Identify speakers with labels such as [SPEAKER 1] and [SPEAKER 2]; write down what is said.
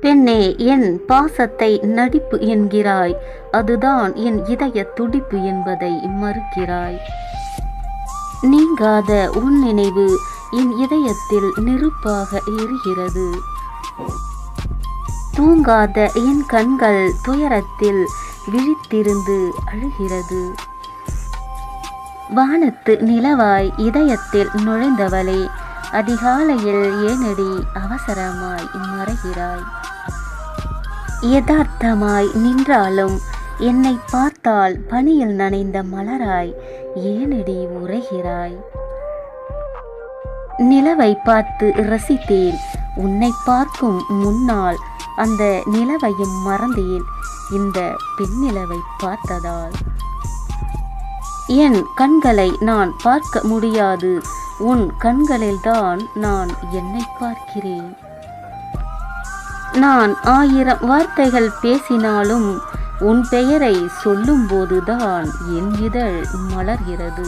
[SPEAKER 1] பெண்ணே என் பாசத்தை நடிப்பு என்கிறாய். அதுதான் என் இதய துடிப்பு என்பதை மறுக்கிறாய். நீங்காத உன் நினைவு என் இதயத்தில் நெருப்பாக எரிகிறது. தூங்காத என் கண்கள் துயரத்தில் விழித்திருந்து அழுகிறது. வானத்து நிலவாய் இதயத்தில் நுழைந்தவளே அதிகாலையில் ஏனடி அவசரமாய் மறைகிறாய். யதார்த்தமாய் நின்றாலும் என்னை பார்த்தால் பனியில் நனைந்த மலராய் ஏனடி உரைகிறாய்? நிலவை பார்த்து ரசித்தேன். உன்னை பார்க்கும் முன்னால் அந்த நிலவையும் மறந்தேன். இந்த பெண்ணிலவை பார்த்ததால். என் கண்களை நான் பார்க்க முடியாது. உன் கண்களில்தான் நான் என்னை பார்க்கிறேன். நான் ஆயிரம் வார்த்தைகள் பேசினாலும் உன் பெயரை சொல்லும்போதுதான் என் இதழ் மலர்கிறது.